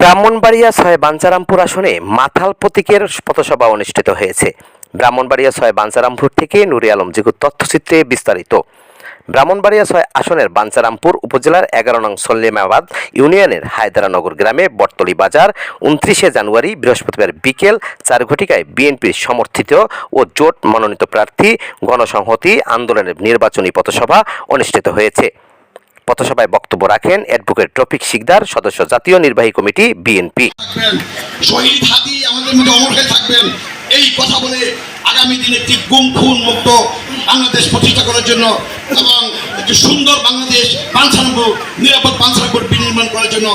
ব্রাহ্মণবাড়িয়া ছয় বাঞ্চারামপুর আসনে মাথাল প্রতীকের পথসভা অনুষ্ঠিত হয়েছে। ব্রাহ্মণবাড়িয়া ছয় বাঞ্চারামপুর থেকে নুরি আলম জিগুর তথ্যচিত্রে বিস্তারিত। ব্রাহ্মণবাড়িয়া ছয় আসনের বাঞ্চারামপুর উপজেলার এগারো নং সল্লিমাবাদ ইউনিয়নের হায়দারানগর গ্রামে বটতলি বাজার উনত্রিশে জানুয়ারি বৃহস্পতিবার বিকেল চার ঘটিকায় বিএনপির সমর্থিত ও জোট মনোনীত প্রার্থী গণসংহতি আন্দোলনের নির্বাচনী পথসভা অনুষ্ঠিত হয়েছে। পথসভায় বক্তব্য রাখেন অ্যাডভোকেট ট্রফিক শিকদার, সদস্য জাতীয় নির্বাহী কমিটি, বিএনপি। এই কথা বলে আগামী দিনে একটি গুম, খুন মুক্ত বাংলাদেশ প্রতিষ্ঠা করার জন্য এবং একটি সুন্দর বাংলাদেশ পাঞ্চানব্বই নিরাপদ পাঞ্চানব্বই বিনির্মাণ করার জন্য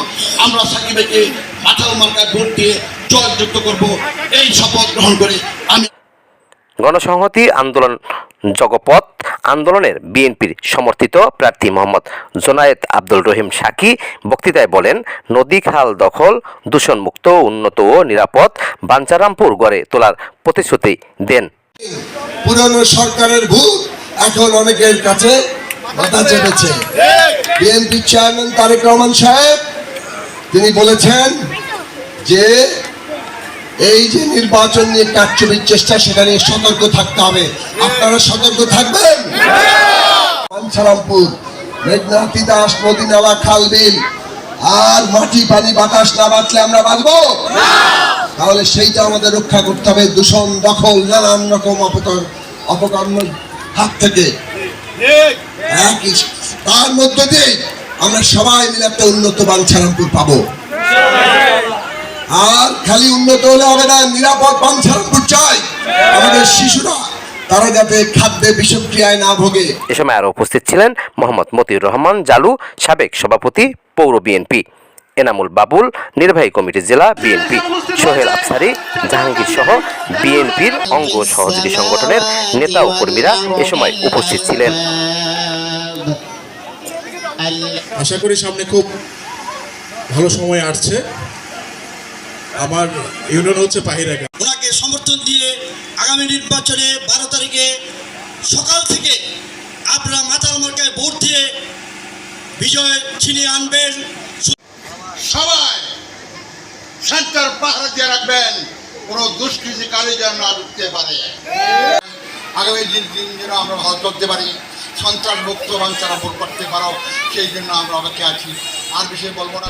আমরা সাকিবাইকে মাথাল মার্কায় ভোট দিয়ে জয়যুক্ত করব। এই শপথ গ্রহণ করে আমি গণসংহতি আন্দোলন জগপথ আন্দোলনের বিএনপির সমর্থিত প্রার্থী মোহাম্মদ জোনায়েদ আব্দুল রহিম সাকি বক্তৃতায় বলেন, নদী খাল দখল, দূষণমুক্ত, উন্নত ও নিরাপদ বাঞ্চারামপুর গড়ে তোলার প্রতিশ্রুতি দেন। পুরনো সরকারের ভূত এখন অনেকের কাছে মাথা চেপেছে। বিএনপি চেয়ারম্যান তারেক রহমান সাহেব, তিনি বলেছেন যে এই যে নির্বাচন নিয়ে কারচুপির চেষ্টা সেটা নিয়ে সতর্ক থাকতে হবে। আপনারা সতর্ক থাকবেন? পাঞ্ছারামপুর মেঘনা তিতাস নদী নালা খাল বিল আর মাটি পানি বাতাস না বাঁচলে আমরা বাঁচবো? তাহলে সেইটা আমাদের রক্ষা করতে হবে। দূষণ দখল নানান রকম অপকর্মের হাত থেকে। একই তার মধ্য দিয়ে আমরা সবাই মিলে একটা উন্নত বাঞ্ছারামপুর পাবো। আর খালি উন্নত হলে হবে না নিরাপদ বাঞ্ছারামপুর চাই আমাদের শিশুরা তারা যাতে খাদ্যে বিষক্রিয়ায় না ভোগে। এ সময় আরও উপস্থিত ছিলেন মোহাম্মদ মতিউর রহমান জালু সাবেক সভাপতি পৌর বিএনপি। এনামুল বাবুল নির্বাহী কমিটি জেলা বিএনপি। সোহেল আফসারি জাহাঙ্গীর সহ বিএনপির অঙ্গ সহযোগী সংগঠনের নেতা ও কর্মীরা এ সময় উপস্থিত ছিলেন। আশা করি সামনে খুব ভালো সময় আসছে। আমার ইউনিয়ন হচ্ছে পাহিরা গ্রাম। ওনাকে সমর্থন দিয়ে আগামী নির্বাচনে বারো তারিখে সকাল থেকে আপনারা মাতাল মার্কায় ভোট দিয়ে বিজয় ছিনিয়ে আনবেন। সবাই সেন্টার পাহারা দিয়ে রাখবেন কোনো দুষ্কৃতিকারী যেন না ঢুকতে পারে। আগামী দিন দিন যেন আমরা ভালো চলতে পারি সন্ত্রাস মুক্ত বাঞ্ছারা ভোট করতে পারো সেই জন্য আমরা অপেক্ষা আছি। আর বিষয়ে বলব না।